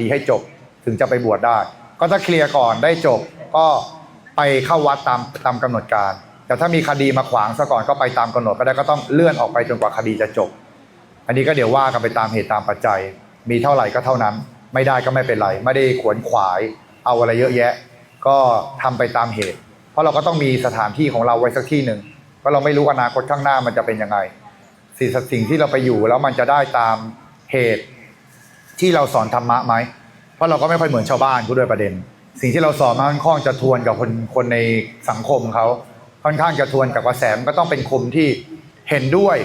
ดีให้จบถึงจะไปบวชได้ ก็ถ้าเคลียร์ก่อนได้จบก็ไปเข้าวัดตามตามกำหนดการ แต่ถ้ามีคดีมาขวางซะก่อนก็ไปตามกำหนดก็ได้ก็ต้องเลื่อนออกไปจนกว่าคดีจะจบ อันนี้ก็เดี๋ยวว่ากันไปตามเหตุตามปัจจัย มีเท่าไหร่ก็เท่านั้น ไม่ได้ก็ไม่เป็นไร ไม่ได้ขวนขวาย เอาอะไรเยอะแยะ ก็ทำไปตามเหตุ เพราะเราก็ต้องมีสถานที่ของเราไว้สักที่หนึ่งเพราะเราไม่รู้อนาคตข้างหน้ามันจะเป็นยังไงสิ่งที่เราไปอยู่แล้วมันจะได้ตามเหตุ ที่เราสอนธรรมะไหมเพราะเราก็ไม่ค่อยเหมือนชาวบ้านผู้ด้วยประเด็น สิ่งที่เราสอนมันค่อนข้างจะทวนกับคนคนในสังคมเขาค่อนข้างจะทวนกับกระแสมันก็ต้องเป็นคมที่เห็นด้วย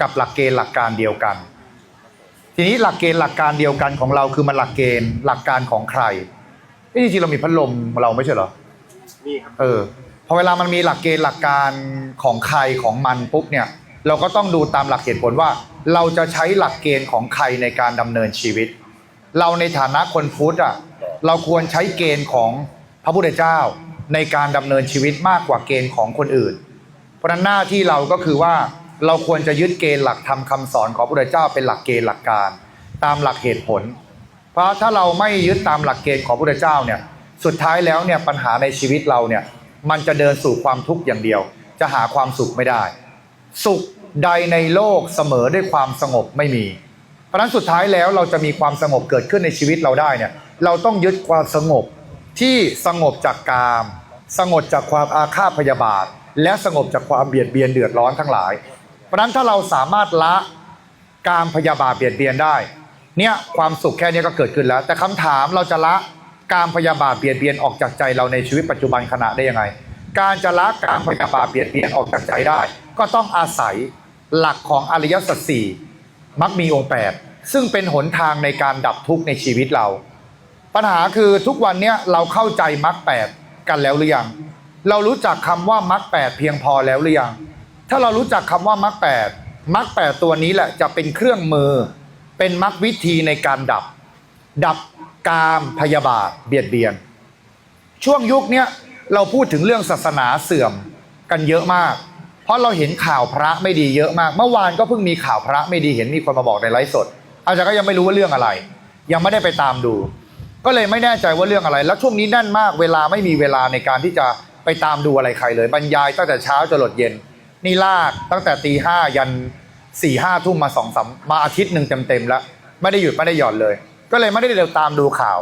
กับหลักเกณฑ์หลักการเดียวกัน ทีนี้หลักเกณฑ์หลักการเดียวกันของเราคือมันหลักเกณฑ์หลักการของใครเอ้ยจริงๆเรามีพัดลมเราไม่ใช่เหรอนี่ครับเออพอเวลามันมีหลักเกณฑ์หลักการของใครของมันปุ๊บเนี่ย เราก็ต้องดูตามหลักเหตุผลว่า เราจะใช้หลักเกณฑ์ของใครในการดำเนินชีวิต เราในฐานะคนพุทธอะเราควรใช้เกณฑ์ของพระพุทธเจ้าในการดำเนินชีวิตมากกว่าเกณฑ์ของคนอื่น เพราะฉะนั้นหน้าที่เราก็คือว่าเราควรจะยึดเกณฑ์หลักธรรมคำสอนของพระพุทธเจ้าเป็นหลักเกณฑ์หลักการ ตามหลักเหตุผล เพราะถ้าเราไม่ยึดตามหลักเกณฑ์ของพระพุทธเจ้าเนี่ยสุดท้ายแล้วเนี่ยปัญหาในชีวิตเราเนี่ยมันจะเดินสู่ความทุกข์อย่างเดียว จะหาความสุขไม่ได้ สุขใดในโลกเสมอด้วยความสงบไม่มี เพราะฉะนั้นสุดท้ายแล้วเราจะมีความสงบเกิดขึ้นในชีวิตเราได้เนี่ยเราต้องยึดความสงบที่สงบจากกาม สงบจากความอาฆาตพยาบาท และสงบจากความเบียดเบียนเดือดร้อนทั้งหลาย เพราะฉะนั้นถ้าเราสามารถละการพยาบาทเบียดเบียนได้ เนี่ยความสุขแค่นี้ก็เกิดขึ้นแล้ว แต่คำถามเราจะละการพยาบาทเบียดเบียนออกจากใจเราในชีวิตปัจจุบันขณะได้ยังไง การจะละการพยาบาทเบียดเบียนออกจากใจได้ ก็ต้องอาศัยหลักของอริยสัจสี่ มักมีองค์แปดซึ่งเป็นหนทางในการดับทุกข์ในชีวิตเรา ปัญหาคือทุกวันเนี้ยเราเข้าใจมรรคแปดกันแล้วหรือยัง เรารู้จักคำว่ามรรคแปดเพียงพอแล้วหรือยัง ถ้าเรารู้จักคำว่ามรรคแปดมรรคแปดตัวนี้แหละจะเป็นเครื่องมือ เป็นมรรควิธีในการดับ ดับกามพยาบาทเบียดเบียน ช่วงยุคเนี้ยเราพูดถึงเรื่องศาสนาเสื่อมกันเยอะมาก ราะเราเห็นข่าวพระไม่ดีเยอะมาก เมื่อวานก็เพิ่งมีข่าวพระไม่ดีเห็นมีคนมาบอกในไลฟ์สด อาจารย์ก็ยังไม่รู้ว่าเรื่องอะไร ยังไม่ได้ไปตามดู ก็เลยไม่แน่ใจว่าเรื่องอะไร แล้วช่วงนี้แน่นมากเวลาไม่มีเวลาในการที่จะไปตามดูอะไรใครเลย บรรยายตั้งแต่เช้าจนหลดเย็น นี่ลากตั้งแต่ตีห้ายันสี่ห้าทุ่มมาสองสามมาอาทิตย์หนึ่งเต็มๆแล้วไม่ได้หยุดไม่ได้หย่อนเลย ก็เลยไม่ได้เดินตามดูข่าว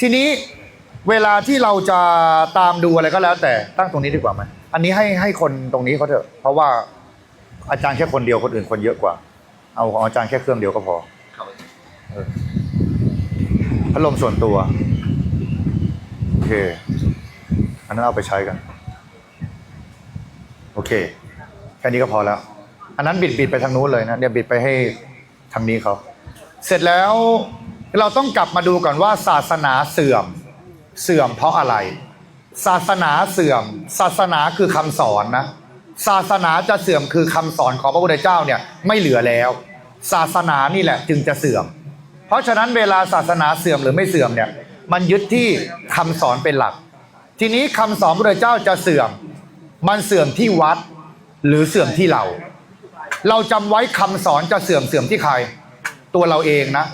ทีนี้เวลาที่เราจะตามดูอะไรก็แล้วแต่ตั้งตรงนี้ดีกว่าไหม อันนี้ให้ให้คนตรงนี้เขาเถอะ เพราะว่าอาจารย์แค่คนเดียวคนอื่นคนเยอะกว่า เอาของอาจารย์แค่เครื่องเดียวก็พอครับเออพัดลมส่วนตัว โอเค อันนั้นเอาไปใช้กัน โอเค แค่นี้ก็พอแล้ว อันนั้นบิดบิดไปทางนู้นเลยนะ เดี๋ยวบิดไปให้ทางนี้เขา เสร็จแล้วเราต้องกลับมาดูก่อนว่าศาสนาเสื่อม เสื่อมเพราะอะไร ศาสนาเสื่อม ศาสนาคือคำสอนนะ ศาสนาจะเสื่อมคือคำสอนของพระพุทธเจ้าเนี่ยไม่เหลือแล้ว ศาสนานี่แหละจึงจะเสื่อม เพราะฉะนั้นเวลาศาสนาเสื่อมหรือไม่เสื่อมเนี่ยมันยึดที่คำสอนเป็นหลัก ทีนี้คำสอนพระพุทธเจ้าจะเสื่อม มันเสื่อมที่วัดหรือเสื่อมที่เรา เราจำไว้คำสอนจะเสื่อมเสื่อมที่ใคร ตัวเราเองนะ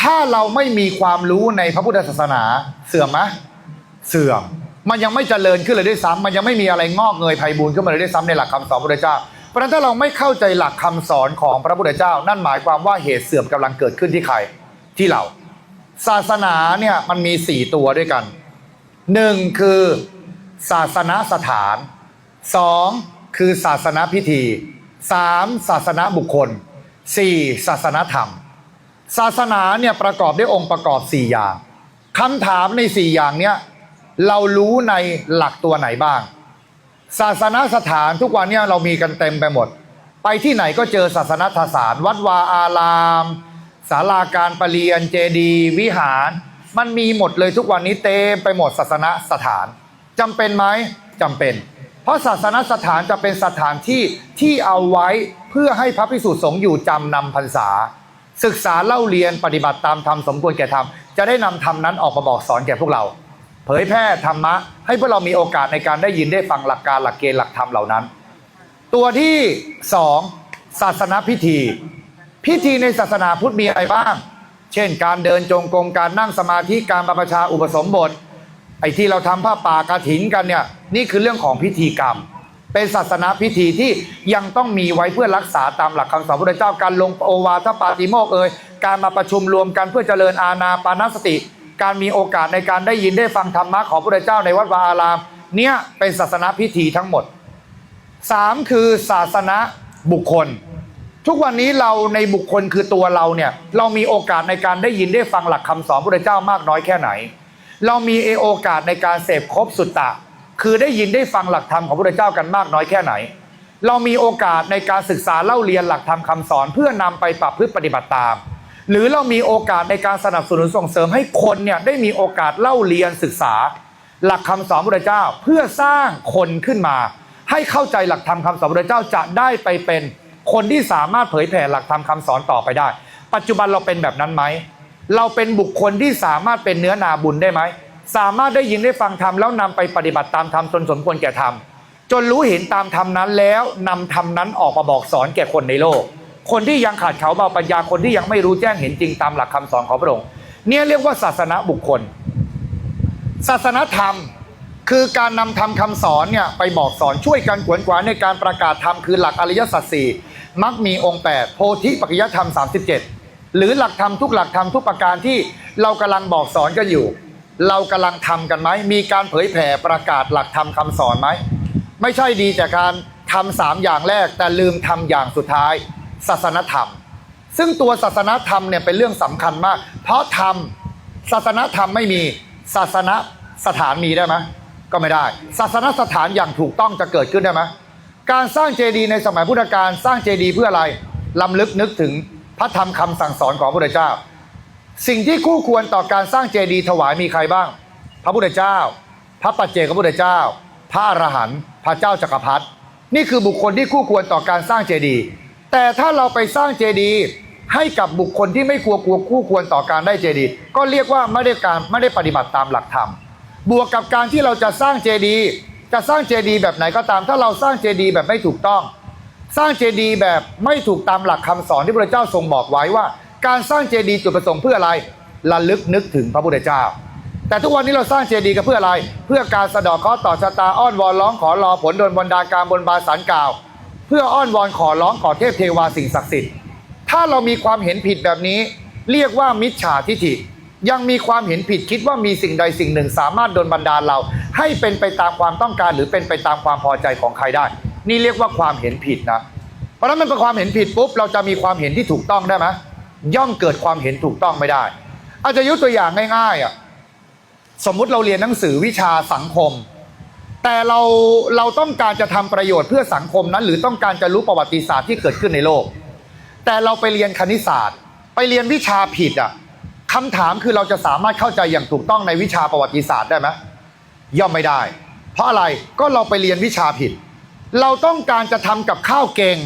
ถ้าเราไม่มีความรู้ในพระพุทธศาสนาเสื่อมไหมเสื่อม มันยังไม่เจริญขึ้นเลยด้วยซ้ำมันยังไม่มีอะไรงอกเงยไพบูรณ์ขึ้นมาเลยด้วยซ้ำในหลักคำสอนพระพุทธเจ้า เพราะฉะนั้นถ้าเราไม่เข้าใจหลักคำสอนของพระพุทธเจ้า นั่นหมายความว่าเหตุเสื่อมกำลังเกิดขึ้นที่ใครที่เรา ศาสนาเนี่ยมันมีสี่ตัวด้วยกันหนึ่งคือศาสนสถานสองคือศาสนาพิธีสามศาสนาบุคคลสี่ศาสนาธรรม ศาสนาเนี่ยประกอบด้วยองค์ประกอบ4อย่างคำถามใน4อย่างเนี้ย เรารู้ในหลักตัวไหนบ้าง ศาสนสถานทุกวันนี่ยเรามีกันเต็มไปหมด ไปที่ไหนก็เจอศาสนสถาน วัดวาอารามศาลาการประเรียนเจดี วิหาร มันมีหมดเลยทุกวันนี้เต็มไปหมดศาสนสถานจำเป็นไหมจำเป็น เพราะศาสนสถานจะเป็นสถานที่ที่เอาไว้เพื่อให้พระพิสุสงฆ์อยู่จำนำพรรษา ศึกษาเล่าเรียนปฏิบัติตามธรรมสมควรแก่ธรรมจะได้นำธรรมนั้นออกมาบอกสอนแก่พวกเรา เผยแพร่ธรรมะ ให้พวกเรามีโอกาสในการได้ยินได้ฟังหลักการหลักเกณฑ์หลักธรรมเหล่านั้น ตัวที่สองศาสนพิธี พิธีในศาสนาพุทธมีอะไรบ้าง เช่น การเดินจงกรมการนั่งสมาธิการบรรพชาอุปสมบท ไอ้ที่เราทำผ้าป่ากระถินกันเนี่ยนี่คือเรื่องของพิธีกรรม เป็นศาสนาพิธีที่ยังต้องมีไว้เพื่อรักษาตามหลักคำสอนพระพุทธเจ้าการลงโอวาทปาติโมกข์เอ่ยการมาประชุมรวมกันเพื่อเจริญอาณาปานสติ การมีโอกาสในการได้ยินได้ฟังธรรมะของพระพุทธเจ้าในวัดวาอาราม เนี่ยเป็นศาสนาพิธีทั้งหมดสามคือศาสนาบุคคล ทุกวันนี้เราในบุคคลคือตัวเราเนี่ยเรามีโอกาสในการได้ยินได้ฟังหลักคำสอนพระพุทธเจ้ามากน้อยแค่ไหน เรามีโอกาสในการเสพครบสุตตะ คือได้ยินได้ฟังหลักธรรมของพระพุทธเจ้ากันมากน้อยแค่ไหน เรามีโอกาสในการศึกษาเล่าเรียนหลักธรรมคำสอนเพื่อนำไปปรับพฤติปฏิบัติตาม หรือเรามีโอกาสในการสนับสนุนส่งเสริมให้คนเนี่ยได้มีโอกาสเล่าเรียนศึกษา หลักคำสอนพระเจ้าเพื่อสร้างคนขึ้นมา ให้เข้าใจหลักธรรมคำสอนพระเจ้าจะได้ไปเป็นคนที่สามารถเผยแผ่หลักธรรมคำสอนต่อไปได้ ปัจจุบันเราเป็นแบบนั้นไหมเราเป็นบุคคลที่สามารถเป็นเนื้อนาบุญได้ไหมสามารถได้ยินได้ฟังธรรมแล้วนำไปปฏิบัติตามธรรมจนสมควรแก่ธรรมจนรู้เห็นตามธรรมนั้นแล้วนำธรรมนั้นออกมาบอกสอนแก่คนในโลก คนที่ยังขาดเขาเบาปัญญาคนที่ยังไม่รู้แจ้งเห็นจริงตามหลักคำสอนของพระองค์เนี่ยเรียกว่าศาสนาบุคคล ศาสนธรรมคือการนำธรรมคำสอนเนี่ยไปบอกสอนช่วยกันขวนขวายในการประกาศธรรมคือหลักอริยสัจสี่มักมีองค์ 8 โพธิปัจจยธรรม 37 หรือหลักธรรมทุกหลักธรรมทุกประการที่เรากำลังบอกสอนกันอยู่ เรากำลังทำกันไหมมีการเผยแผ่ประกาศหลักธรรมคำสอนไหมไม่ใช่ดีแต่การทำสามอย่างแรกแต่ลืมทำอย่างสุดท้าย ศาสนธรรม ซึ่งตัวศาสนธรรมเนี่ยเป็นเรื่องสำคัญมาก เพราะธรรมศาสนธรรมไม่มีศาสนสถานมีได้ไหมก็ไม่ได้ ศาสนสถานอย่างถูกต้องจะเกิดขึ้นได้ไหมการสร้างเจดีย์ในสมัยพุทธกาลสร้างเจดีย์เพื่ออะไรลำลึกนึกถึงพระธรรมคำสั่งสอนของพระพุทธเจ้า สิ่งที่คู่ควรต่อการสร้างเจดีย์ถวายมีใครบ้าง พระพุทธเจ้า พระปัจเจกพระพุทธเจ้า พระอรหันต์พระเจ้าจักรพรรดินี่คือบุคคลที่คู่ควรต่อการสร้างเจดีย์ แต่ถ้าเราไปสร้างเจดีย์ให้กับบุคคลที่ไม่ควรควรคู่ควรต่อการได้เจดีย์ก็เรียกว่าไม่ได้การไม่ได้ปฏิบัติตามหลักธรรม บวกกับการที่เราจะสร้างเจดีย์จะสร้างเจดีย์แบบไหนก็ตาม ถ้าเราสร้างเจดีย์แบบไม่ถูกต้อง สร้างเจดีย์แบบไม่ถูกตามหลักคำสอนที่พระเจ้าทรงบอกไว้ว่า การสร้างเจดีย์จุดประสงค์เพื่ออะไรระลึกนึกถึงพระพุทธเจ้า แต่ทุกวันนี้เราสร้างเจดีย์กันเพื่ออะไร เพื่อการสะเดอกเคราะห์ต่อชะตาอ้อนวอนร้องขอรอผลโดนบนดาการบนบาสารกล่าว เพื่ออ้อนวอนขอร้องขอเทพเทวาสิ่งศักดิ์สิทธิ์ ถ้าเรามีความเห็นผิดแบบนี้ เรียกว่ามิจฉาทิฐิ ยังมีความเห็นผิดคิดว่ามีสิ่งใดสิ่งหนึ่งสามารถโดนบันดาลเรา ให้เป็นไปตามความต้องการ หรือเป็นไปตามความพอใจของใครได้ นี่เรียกว่าความเห็นผิดนะ เพราะฉะนั้นมันเป็นความเห็นผิดปุ๊บเราจะมีความเห็นที่ถูกต้องได้ไหมย่อมเกิดความเห็นถูกต้องไม่ได้ อาจจะยกตัวอย่างง่ายๆอะสมมุติเราเรียนหนังสือวิชาสังคม แต่เราเราต้องการจะทำประโยชน์เพื่อสังคมนั้น หรือต้องการจะรู้ประวัติศาสตร์ที่เกิดขึ้นในโลก แต่เราไปเรียนคณิตศาสตร์ ไปเรียนวิชาผิดอะคำถามคือเราจะสามารถเข้าใจอย่างถูกต้องในวิชาประวัติศาสตร์ได้ไหมย่อมไม่ได้ เพราะอะไรก็เราไปเรียนวิชาผิด เราต้องการจะทำกับข้าวเก่ง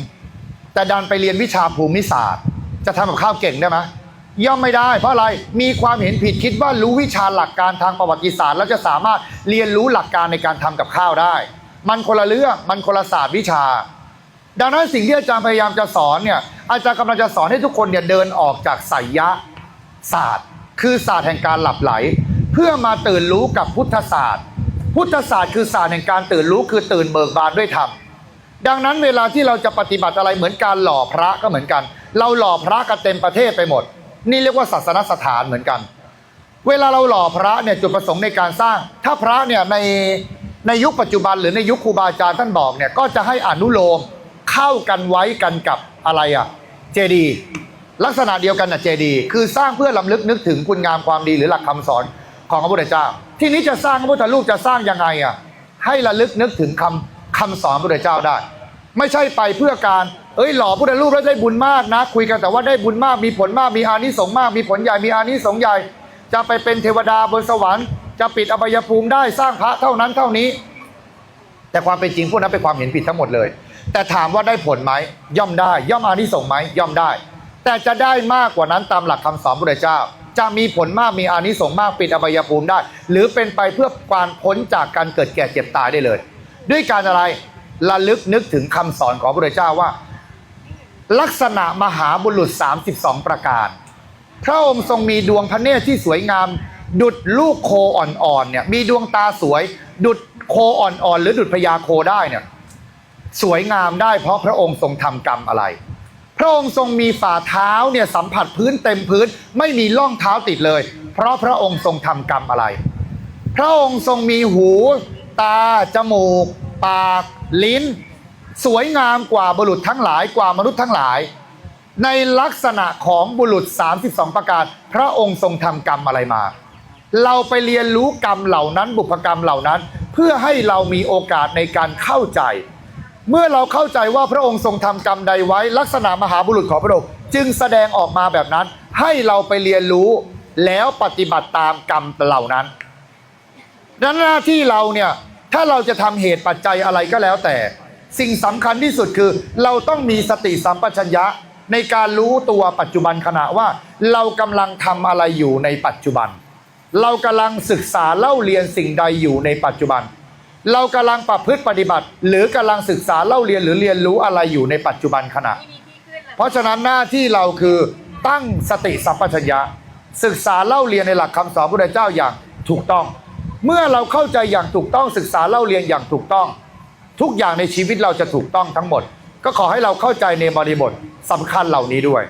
แต่ดันไปเรียนวิชาภูมิศาสตร์ จะทำกับข้าวเก่งได้ไหม ย่อมไม่ได้ เพราะอะไรมีความเห็นผิดคิดว่ารู้วิชาหลักการทางประวัติศาสตร์ แล้วจะสามารถเรียนรู้หลักการในการทำกับข้าวได้ มันคนละเรื่องมันคนละศาสตร์วิชา ดังนั้นสิ่งที่อาจารย์พยายามจะสอนเนี่ยอาจารย์กำลังจะสอนให้ทุกคนเนี่ยเดินออกจากไสยะศาสตร์ คือศาสตร์แห่งการหลับไหล เพื่อมาตื่นรู้กับพุทธศาสตร์ พุทธศาสตร์คือศาสตร์แห่งการตื่นรู้คือตื่นเบิกบานด้วยธรรมดังนั้นเวลาที่เราจะปฏิบัติอะไรเหมือนการหล่อพระก็เหมือนกัน เราหล่อพระกันเต็มประเทศไปหมด นี่เรียกว่าศาสนสถานเหมือนกัน เวลาเราหล่อพระเนี่ยจุดประสงค์ในการสร้าง ถ้าพระเนี่ยในในยุคปัจจุบันหรือในยุคครูบาอาจารย์ท่านบอกเนี่ยก็จะให้อนุโลมเข้ากันไว้กันกับอะไรอะเจดีลักษณะเดียวกันนะเจดีคือสร้างเพื่อลำลึกนึกถึงคุณงามความดีหรือหลักคำสอนของพระพุทธเจ้า ที่นี้จะสร้างพระพุทธรูปจะสร้างยังไงอะให้ระลึกนึกถึงคำคำสอนพระพุทธเจ้าได้ ไม่ใช่ไปเพื่อการ เอ้ยหล่อพุทธรูปแล้วได้บุญมากนะ คุยกันแต่ว่าได้บุญมากมีผลมากมีอานิสงส์มาก มีผลใหญ่มีอานิสงส์ใหญ่ จะไปเป็นเทวดาบนสวรรค์จะปิดอบายภูมิได้สร้างพระเท่านั้นเท่านี้ แต่ความเป็นจริงพวกนั้นเป็นความเห็นผิดทั้งหมดเลย แต่ถามว่าได้ผลไหมย่อมได้ ย่อมอานิสงส์ไหมย่อมได้ แต่จะได้มากกว่านั้นตามหลักคำสอนพระเจ้า จะมีผลมากมีอานิสงส์มากปิดอบายภูมิได้ หรือเป็นไปเพื่อการพ้นจากการเกิดแก่เจ็บตายได้เลย ด้วยการอะไรระลึกนึกถึงคำสอนของพระเจ้าว่า ลักษณะมหาบุรุษ 32 ประการ พระองค์ทรงมีดวงพระเนตรที่สวยงาม ดุดลูกโคอ่อนๆเนี่ยมีดวงตาสวย ดุดโคอ่อนๆหรือดุดพญาโคได้เนี่ยสวยงามได้เพราะพระองค์ทรงทำกรรมอะไร พระองค์ทรงมีฝ่าเท้าเนี่ยสัมผัสพื้นเต็มพื้น ไม่มีร่องเท้าติดเลย เพราะพระองค์ทรงทำกรรมอะไร พระองค์ทรงมีหู ตา จมูก ปาก ลิ้น สวยงามกว่าบุรุษทั้งหลายกว่ามนุษย์ทั้งหลาย ในลักษณะของบุรุษ 32 ประการ พระองค์ทรงทำกรรมอะไรมา เราไปเรียนรู้กรรมเหล่านั้นบุพกรรมเหล่านั้น เพื่อให้เรามีโอกาสในการเข้าใจ เมื่อเราเข้าใจว่าพระองค์ทรงทำกรรมใดไว้ ลักษณะมหาบุรุษของพระองค์จึงแสดงออกมาแบบนั้น ให้เราไปเรียนรู้แล้วปฏิบัติตามกรรมเหล่านั้นดังนั้นหน้าที่เราเนี่ยถ้าเราจะทำเหตุปัจจัยอะไรก็แล้วแต่ สิ่งสำคัญที่สุดคือ เราต้องมีสติสัมปชัญญะ ในการรู้ตัวปัจจุบันขณะว่า เรากำลังทำอะไรอยู่ในปัจจุบัน เรากำลังศึกษาเล่าเรียนสิ่งใดอยู่ในปัจจุบัน เรากำลังประพฤติปฏิบัติ หรือกำลังศึกษาเล่าเรียนหรือเรียนรู้อะไรอยู่ในปัจจุบันขณะ เพราะฉะนั้นหน้าที่เราคือตั้งสติสัมปชัญญะ ศึกษาเล่าเรียนในหลักคำสอนพระพุทธเจ้าอย่างถูกต้อง เมื่อเราเข้าใจอย่างถูกต้องศึกษาเล่าเรียนอย่างถูกต้อง ทุกอย่างในชีวิตเราจะถูกต้องทั้งหมด ก็ขอให้เราเข้าใจในบริบทสำคัญเหล่านี้ด้วย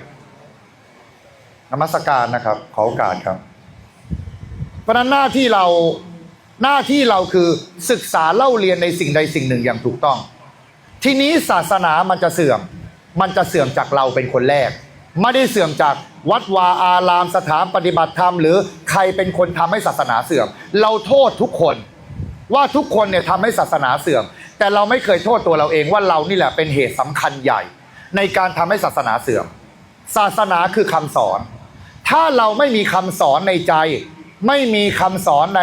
นมัสการนะครับ ขอโอกาสครับ เพราะนั้นหน้าที่เราหน้าที่เราคือศึกษาเล่าเรียนในสิ่งใดสิ่งหนึ่งอย่างถูกต้อง ทีนี้ศาสนามันจะเสื่อม มันจะเสื่อมจากเราเป็นคนแรก ไม่ได้เสื่อมจากวัดวาอารามสถานปฏิบัติธรรม หรือใครเป็นคนทำให้ศาสนาเสื่อม เราโทษทุกคน ว่าทุกคนเนี่ยทำให้ศาสนาเสื่อม แต่เราไม่เคยโทษตัวเราเองว่าเรานี่แหละเป็นเหตุสำคัญใหญ่ ในการทำให้ศาสนาเสื่อม ศาสนาคือคำสอน ถ้าเราไม่มีคำสอนในใจ ไม่มีคำสอนใน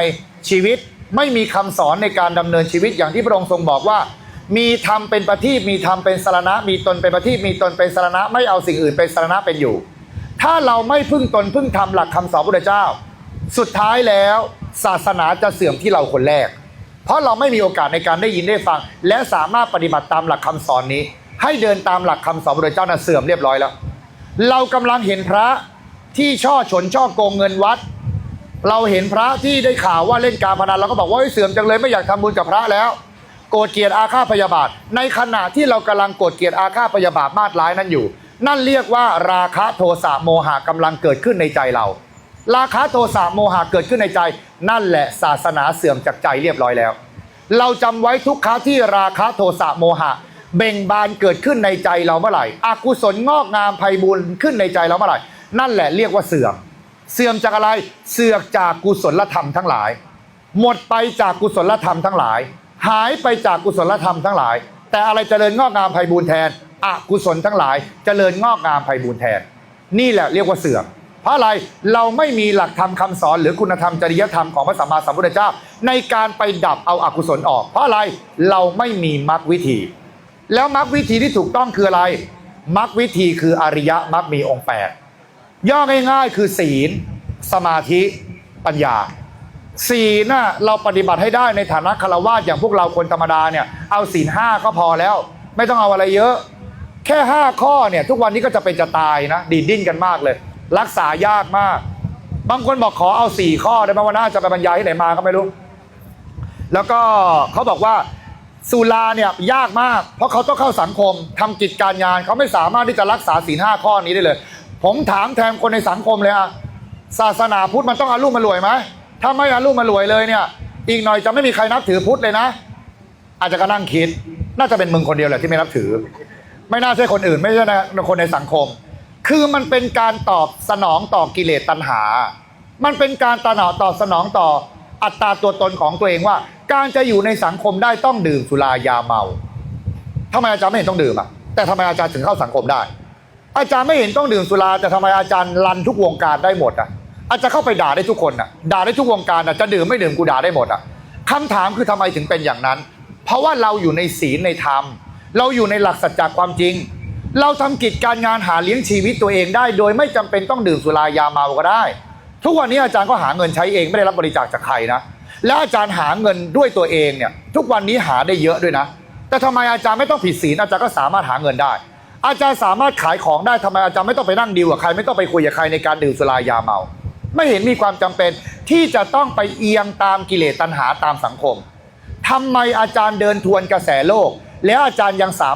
ชีวิต ไม่มีคำสอนในการดำเนินชีวิตอย่างที่พระองค์ทรงบอกว่า มีธรรมเป็นประทีปมีธรรมเป็นสารณะ มีตนเป็นประทีปมีตนเป็นสารณะ ไม่เอาสิ่งอื่นเป็นสารณะเป็นอยู่ ถ้าเราไม่พึ่งตนพึ่งธรรมหลักคำสอนพระพุทธเจ้า สุดท้ายแล้วศาสนาจะเสื่อมที่เราคนแรก เพราะเราไม่มีโอกาสในการได้ยินได้ฟัง และสามารถปฏิบัติตามหลักคำสอนนี้ ให้เดินตามหลักคำสอนพระเจ้านั้นเสื่อมเรียบร้อยแล้ว เรากำลังเห็นพระที่ช่อฉนช่อโกงเงินวัด เราเห็นพระที่ได้ข่าวว่าเล่นการพนันเราก็บอกว่าเสื่อมจังเลยไม่อยากทำบุญกับพระแล้ว โกรธเกลียดอาฆาตพยาบาท ในขณะที่เรากำลังโกรธเกลียดอาฆาตพยาบาทมาดร้ายนั้นอยู่ นั่นเรียกว่าราคะโทสะโมหะกำลังเกิดขึ้นในใจเรา ราคะโทสะโมหะเกิดขึ้นในใจ นั่นแหละศาสนาเสื่อมจากใจเรียบร้อยแล้ว เราจำไว้ทุกครั้งที่ราคะโทสะโมหะ เบ่งบานเกิดขึ้นในใจเราเมื่อไหร่อกุศลงอกงามไพบูลย์ขึ้นในใจเราเมื่อไหร่ นั่นแหละเรียกว่าเสื่อม เสื่อมจากอะไรเสื่อมจากกุศลธรรมทั้งหลาย หมดไปจากกุศลธรรมทั้งหลาย หายไปจากกุศลธรรมทั้งหลาย แต่อะไรเจริญงอกงามไพบูลย์แทนอกุศลทั้งหลายเจริญงอกงามไพบูลย์แทน นี่แหละเรียกว่าเสื่อม ราะอะไรเราไม่มีหลักธรรมคำสอนหรือคุณธรรมจริยธรรมของพระสัมมาสัมพุทธเจ้า ในการไปดับเอาอกุศลออก เพราะอะไรเราไม่มีมรรควิธี แล้วมรรควิธีที่ถูกต้องคืออะไรมรรควิธีคืออริยมรรคมีองค์แปดย่อง่ายๆ คือศีล สมาธิปัญญาศีลน่ะเราปฏิบัติให้ได้ในฐานะคารวะอย่างพวกเราคนธรรมดาเนี่ยเอาศีลห้าก็พอแล้ว ไม่ต้องเอาอะไรเยอะ แค่ห้าข้อเนี่ยทุกวันนี้ก็จะเป็นจะตายนะดีดดิ้นกันมากเลย รักษายากมาก บางคนบอกขอเอาสี่ข้อได้ไหมวันหน้าจะไปบรรยายที่ไหนมาก็ไม่รู้ แล้วก็เขาบอกว่าสุราเนี่ยยากมาก เพราะเขาต้องเข้าสังคมทำกิจการงานเขาไม่สามารถที่จะรักษาศีลห้าข้อนี้ได้เลย ผมถามแทนคนในสังคมเลยอะศาสนาพุทธมันต้องอารุ่มมารวยไหมถ้าไม่อารุ่มมารวยเลยเนี่ย อีกหน่อยจะไม่มีใครนับถือพุทธเลยนะ อาจจะก็นั่งคิด น่าจะเป็นมึงคนเดียวแหละที่ไม่นับถือ ไม่น่าใช่คนอื่น ไม่ใช่นะคนในสังคม คือมันเป็นการตอบสนองต่อกิเลสตัณหา มันเป็นการตระหนอตอบสนองต่ออัตตาตัวตนของตัวเองว่า การจะอยู่ในสังคมได้ต้องดื่มสุรายาเมาทำไมอาจารย์ไม่เห็นต้องดื่มอะแต่ทำไมอาจารย์ถึงเข้าสังคมได้ อาจารย์ไม่เห็นต้องดื่มสุราแต่ทำไมอาจารย์รันทุกวงการได้หมดอะอาจจะเข้าไปด่าได้ทุกคนอะด่าได้ทุกวงการอะจะดื่มไม่ดื่มกูด่าได้หมดอะคำถามคือทำไมถึงเป็นอย่างนั้น เพราะว่าเราอยู่ในศีลในธรรม เราอยู่ในหลักสัจจความจริง เราทำกิจการงานหาเลี้ยงชีวิตตัวเองได้ โดยไม่จำเป็นต้องดื่มสุรายาเมาก็ได้ ทุกวันนี้อาจารย์ก็หาเงินใช้เองไม่ได้รับบริจาคจากใครนะและอาจารย์หาเงินด้วยตัวเองเนี่ยทุกวันนี้หาได้เยอะด้วยนะ แต่ทำไมอาจารย์ไม่ต้องผิดศีลอาจารย์ก็สามารถหาเงินได้ อาจารย์สามารถขายของได้ทำไมอาจารย์ไม่ต้องไปนั่งดีลกับใครไม่ต้องไปคุยกับใครในการดื่มสุรายาเมา ไม่เห็นมีความจำเป็นที่จะต้องไปเอียงตามกิเลสตัณหาตามสังคมทำไมอาจารย์เดินทวนกระแสโลก แล้วอาจารย์ยังสาม